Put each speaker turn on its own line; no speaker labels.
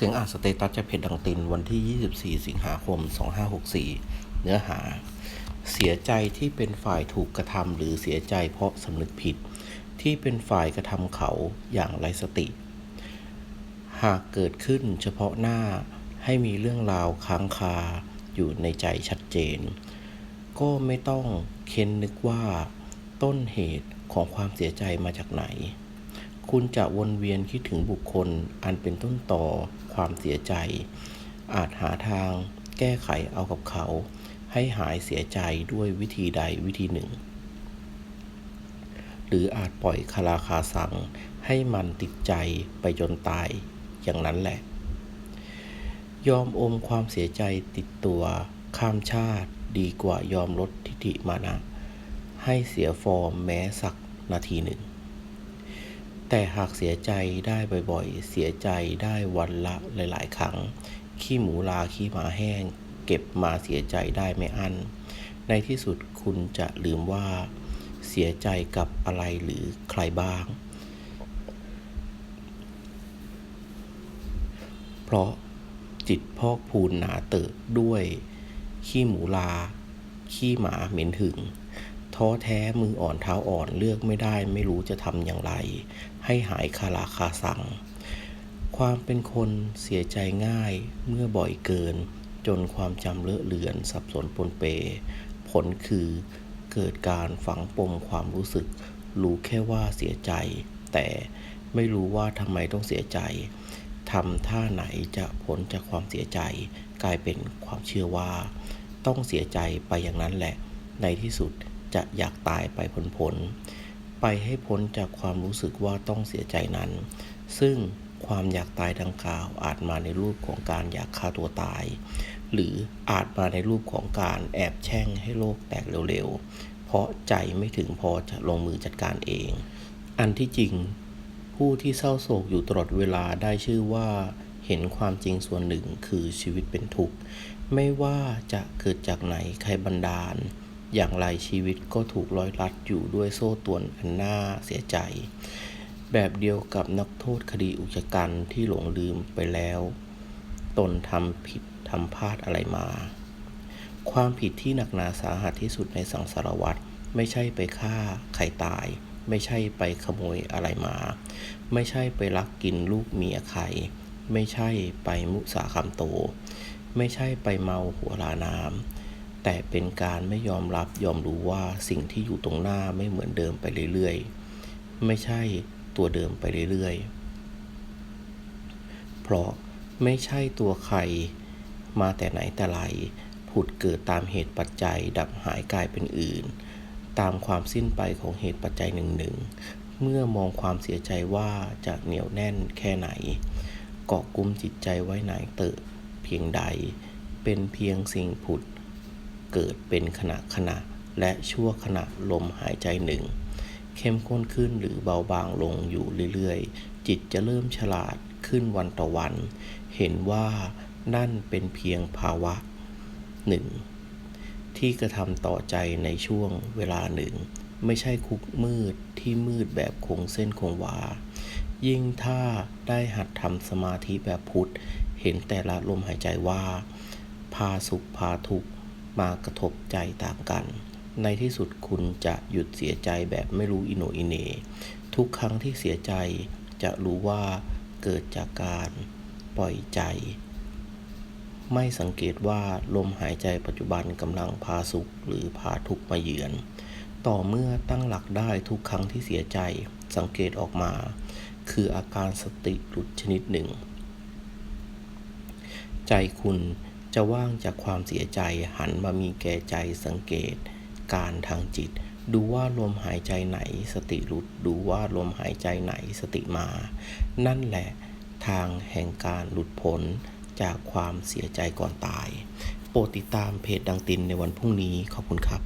เสียงอ่านสเตตัสจากเพจดังตินวันที่ 24 สิงหาคม 2564 เนื้อหา เสียใจที่เป็นฝ่ายถูกกระทำหรือเสียใจเพราะสำนึกผิด ที่เป็นฝ่ายกระทำเขาอย่างไร้สติ หากเกิดขึ้นเฉพาะหน้าให้มีเรื่องราวค้างคาอยู่ในใจชัดเจน ก็ไม่ต้องเค้นนึกว่าต้นเหตุของความเสียใจมาจากไหน คุณจะวนเวียนคิดถึงบุคคลอันเป็นต้นต่อความเสียใจ อาจหาทางแก้ไขเอากับเขา ให้หายเสียใจด้วยวิธีใดวิธีหนึ่ง หรืออาจปล่อยคาราคาสังให้มันติดใจไปจนตายอย่างนั้นแหละ ยอมอมความเสียใจติดตัวข้ามชาติดีกว่ายอมลดทิฐิมานะ ให้เสียฟอร์มแม้สักนาทีหนึ่ง แต่หากเสียใจได้บ่อยๆ เสียใจได้วันละหลาย ๆ ครั้ง ขี้หมูลาขี้หมาแห้ง เก็บมาเสียใจได้ไม่อั้นในที่สุดคุณจะลืมว่า เสียใจกับอะไรหรือใครบ้าง เพราะจิตพอกพูนหนาเติบด้วย ขี้หมูลา ขี้หมาเหม็นหึง ท้อแท้มืออ่อนเท้าอ่อนเลือกไม่ได้ ไม่รู้จะทำอย่างไร ให้หายคาราคาสัง ความเป็นคนเสียใจง่ายเมื่อบ่อยเกิน จนความจำเลอะเลือนสับสนปนเป ผลคือเกิดการฝังปมความรู้สึก รู้แค่ว่าเสียใจ แต่ไม่รู้ว่าทำไมต้องเสียใจทำท่าไหนจะพ้นจากความเสียใจ กลายเป็นความเชื่อว่า ต้องเสียใจไปอย่างนั้นแหละในที่สุด จะอยากตายไปพ้นๆไปให้พ้นจากความรู้สึกว่าต้องเสียใจนั้น ซึ่งความอยากตายดังกล่าวอาจมาในรูปของการอยากฆ่าตัวตาย หรืออาจมาในรูปของการแอบแช่งให้โลกแตกเร็วๆ เพราะใจไม่ถึงพอจะลงมือจัดการเอง อันที่จริง ผู้ที่เศร้าโศกอยู่ตลอดเวลาได้ชื่อว่าเห็นความจริงส่วนหนึ่งคือชีวิตเป็นทุกข์ ไม่ว่าจะเกิดจากไหนใครบันดาล อย่างไรชีวิตก็ถูกร้อยรัดอยู่ด้วยโซ่ตวนอันน่าเสียใจ แบบเดียวกับนักโทษคดีอุกชะกันที่หลงลืมไปแล้ว ตนทำผิดทำพลาดอะไรมา ความผิดที่หนักหนาสาหัสที่สุดในสังสารวัตรไม่ใช่ไปฆ่าใครตาย ไม่ใช่ไปขโมยอะไรมา ไม่ใช่ไปลักกินลูกเมียใคร ไม่ใช่ไปมุสาคำโต ไม่ใช่ไปเมาหัวลาน้ำ แต่เป็นการไม่ยอมรับยอมรู้ว่าสิ่งที่อยู่ตรงหน้าไม่เหมือนเดิมไปเรื่อยๆ ไม่ใช่ตัวเดิมไปเรื่อยๆ เพราะไม่ใช่ตัวใครมาแต่ไหนแต่ไรผุดเกิดตามเหตุปัจจัยดับหายกลายเป็นอื่น ตามความสิ้นไปของเหตุปัจจัยหนึ่งหนึ่งเมื่อมองความเสียใจว่าจะเหนียวแน่นแค่ไหน เกาะกุมจิตใจไว้ไหนเตอะเพียงใด เป็นเพียงสิ่งผุด เกิดเป็นขณะขณะและชั่วขณะลมหายใจหนึ่ง เข้มข้นขึ้นหรือเบาบางลงอยู่เรื่อยๆ จิตจะเริ่มฉลาดขึ้นวันต่อวัน เห็นว่านั่นเป็นเพียงภาวะหนึ่งที่กระทำต่อใจในช่วงเวลาหนึ่ง ไม่ใช่คุกมืดที่มืดแบบคงเส้นคงวา ยิ่งถ้าได้หัดทำสมาธิแบบพุทธ เห็นแต่ละลมหายใจว่า พาสุขพาทุกข์ มากระทบใจต่างกัน ในที่สุดคุณจะหยุดเสียใจแบบไม่รู้อิโนอิเน ทุกครั้งที่เสียใจจะรู้ว่าเกิดจากการปล่อยใจ ไม่สังเกตว่าลมหายใจปัจจุบันกำลังพาสุขหรือพาทุกข์มาเยือน ต่อเมื่อตั้งหลักได้ทุกครั้งที่เสียใจสังเกตออกมา คืออาการสติหลุดชนิดหนึ่ง ใจคุณ จะว่างจากความเสียใจหันมามีแก่ใจสังเกต การทางจิต ดูว่าลมหายใจไหนสติหลุดดูว่าลมหายใจไหนสติมา นั่นแหละทางแห่งการหลุดพ้นจากความเสียใจก่อนตาย โปรดติดตามเพจดังตินในวันพรุ่งนี้ขอบคุณครับ